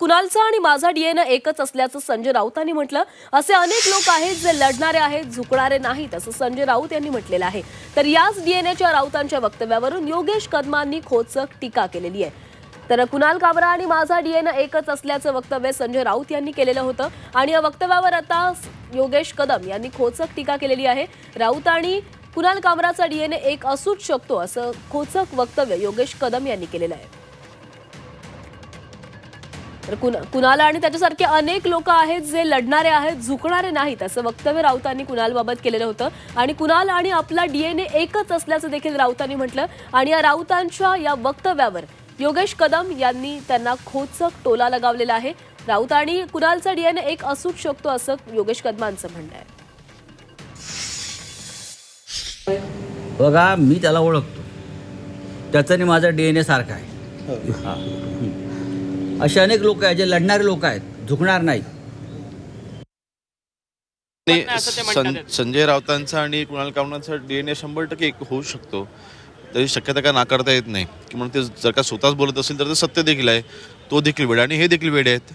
कुणालचा आणि माझा डीएनए एकच असल्याचं संजय राऊतांनी म्हटलं. असे अनेक लोक आहेत जे लढणारे आहेत झुकणारे नाहीत असं संजय राऊत यांनी म्हटलेलं आहे. तर याच डीएनएच्या राऊतांच्या वक्तव्यावरून योगेश कदमांनी खोचक टीका केलेली आहे. तर कुणाल काबरा आणि माझा डीएनए एकच असल्याचं वक्तव्य संजय राऊत यांनी केलेलं होतं. आणि या वक्तव्यावर आता योगेश कदम यांनी खोचक टीका केलेली आहे. राऊत आणि कुणाल कामराचा डीएनए एक असूच शकतो असं खोचक वक्तव्य योगेश कदम यांनी केलेलं आहे. तर कुणा कुणाला आणि त्याच्यासारखे अनेक लोक आहेत जे लढणारे आहेत झुकणारे नाहीत असं वक्तव्य राऊतांनी कुणालबाबत केलेलं होतं. आणि कुणाल आणि आपला डीएनए एकच असल्याचं देखील राऊतांनी म्हटलं. आणि या राऊतांच्या या वक्तव्यावर योगेश कदम यांनी त्यांना खोचक टोला लगावलेला आहे. राऊत आणि कुणालचा डीएनए एक असूच शकतो असं योगेश कदमांचं म्हणणं आहे. बघा मी त्याला ओळखतो. त्याचा आणि माझा डी एन ए सारखा आहे. हा. हं. असे अनेक लोक आहेत जे लढणारे लोक आहेत झुकणार नाही. संजय राऊतांचा आणि कुणाल कामनाचा डीएनए शंभर टक्के एक होऊ शकतो. तरी शक्यता काय नाकारता येत नाही. की म्हणून ते जर का स्वतःच बोलत असेल तर ते सत्य देखील आहे. तो देखील वेळ आणि हे देखील वेळ आहेत.